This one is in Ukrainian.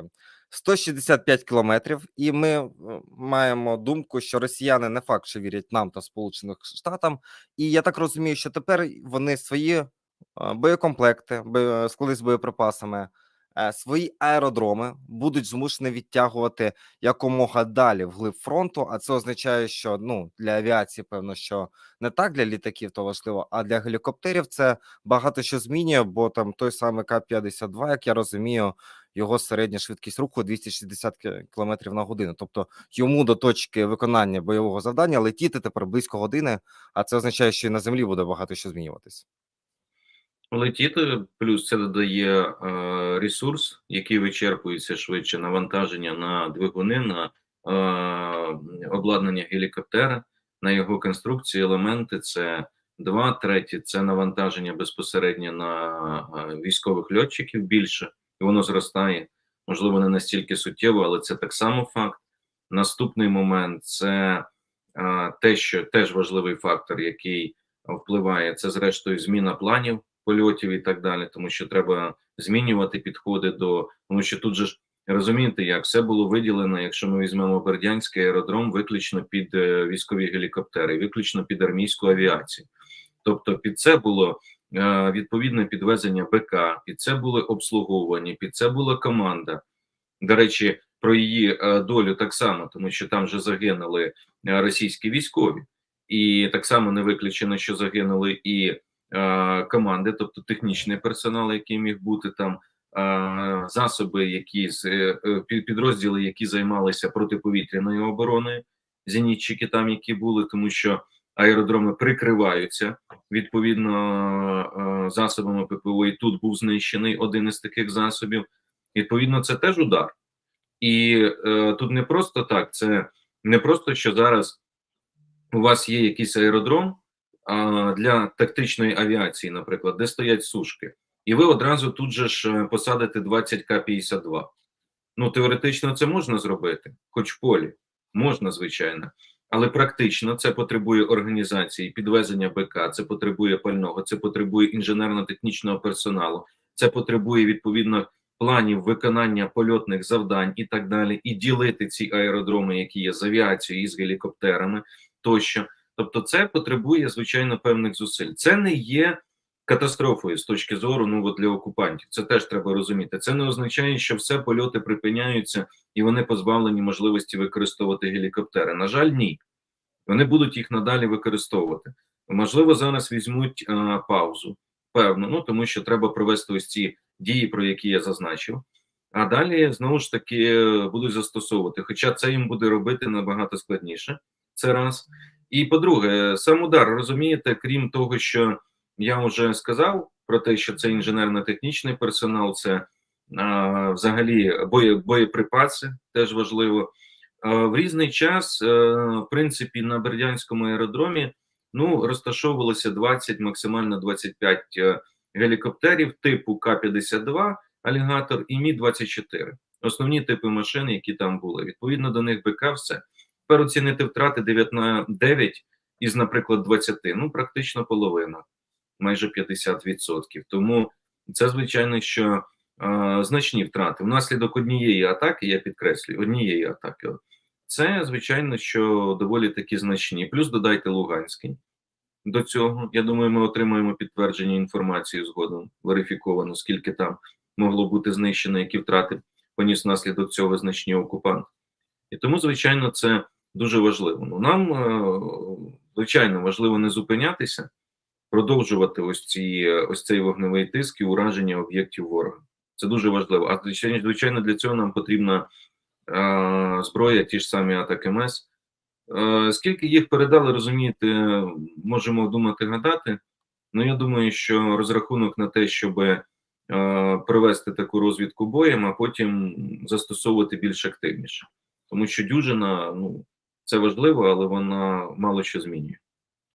Олександре. 165 кілометрів, і ми е, маємо думку, що росіяни не факт, що вірять нам та Сполучених Штатам. І я так розумію, що тепер вони свої е, боєкомплекти, бо- склади з боєприпасами, е, свої аеродроми будуть змушені відтягувати якомога далі вглиб фронту. А це означає, що ну для авіації, певно, що не так для літаків, то важливо, а для гелікоптерів це багато що змінює, бо там той самий К-52, як я розумію, його середня швидкість руху 260 км на годину. Тобто йому до точки виконання бойового завдання летіти тепер близько години, а це означає, що і на землі буде багато що змінюватись. Летіти, плюс це додає е, ресурс, який вичерпується швидше навантаження на двигуни, на е, обладнання гелікоптера, на його конструкції, елементи. Це два, третє це навантаження безпосередньо на е, військових льотчиків більше, і воно зростає. Можливо, не настільки суттєво, але це так само факт. Наступний момент це е, те, що теж важливий фактор, який впливає, це зрештою зміна планів польотів і так далі, тому що треба змінювати підходи до тому, що тут же ж розумієте, як все було виділено, якщо ми візьмемо Бердянський аеродром, виключно під е, військові гелікоптери, виключно під армійську авіацію. Тобто, під це було е, відповідне підвезення БК, під це були обслуговувані, під це була команда. До речі, про її е, долю так само, тому що там вже загинули російські військові, і так само не виключено, що загинули і команди, тобто технічний персонал, який міг бути там, е, засоби, які е, е, під- підрозділи, які займалися протиповітряною обороною, зенітчики там, які були, тому що аеродроми прикриваються відповідно е, засобами ППО. І тут був знищений один із таких засобів. Відповідно, це теж удар. І е, тут не просто так, це не просто що зараз у вас є якийсь аеродром для тактичної авіації, наприклад, де стоять сушки, і ви одразу тут же ж е, посадите 20 К-52. Ну, теоретично це можна зробити, хоч в полі, можна, звичайно. Але практично це потребує організації, підвезення БК, це потребує пального, це потребує інженерно-технічного персоналу, це потребує відповідно планів виконання польотних завдань і так далі, і ділити ці аеродроми, які є з авіацією і з гелікоптерами тощо. Тобто, це потребує звичайно певних зусиль. Це не є катастрофою з точки зору ну от для окупантів. Це теж треба розуміти. Це не означає, що все польоти припиняються і вони позбавлені можливості використовувати гелікоптери. На жаль, ні. Вони будуть їх надалі використовувати. Можливо, зараз візьмуть а, паузу, певно, ну тому що треба провести ось ці дії, про які я зазначив. А далі знову ж таки будуть застосовувати. Хоча це їм буде робити набагато складніше. Це раз. І по-друге, сам удар розумієте, крім того, що я вже сказав про те, що це інженерно-технічний персонал, це а, взагалі бої, боєприпаси теж важливо. А, в різний час, е, в принципі, на Бердянському аеродромі ну розташовувалося 20, максимально 25 е, гелікоптерів типу К-52 алігатор і Мі 24 Основні типи машин, які там були. Відповідно до них БК все. Тепер оцінити втрати 9 на 9 із, наприклад, 20, ну практично половина, майже 50%. Тому це звичайно, що е, значні втрати. Внаслідок однієї атаки, я підкреслюю, однієї атаки. Це звичайно, що доволі такі значні. Плюс додайте Луганський. До цього я думаю, ми отримаємо підтвердження інформації згодом верифіковано, скільки там могло бути знищено, які втрати поніс внаслідок цього значні окупанти. І тому, звичайно, це дуже важливо. Ну, нам, е, звичайно, важливо не зупинятися, продовжувати ось ці ось цей вогневий тиск і ураження об'єктів ворога. Це дуже важливо. А звичайно, для цього нам потрібна е, зброя, ті ж самі атаки МС. Е, скільки їх передали, розумієте, можемо думати гадати. Ну, я думаю, що розрахунок на те, щоб е, провести таку розвідку боєм, а потім застосовувати більш активніше. Тому що дюжина, ну це важливо, але вона мало що змінює.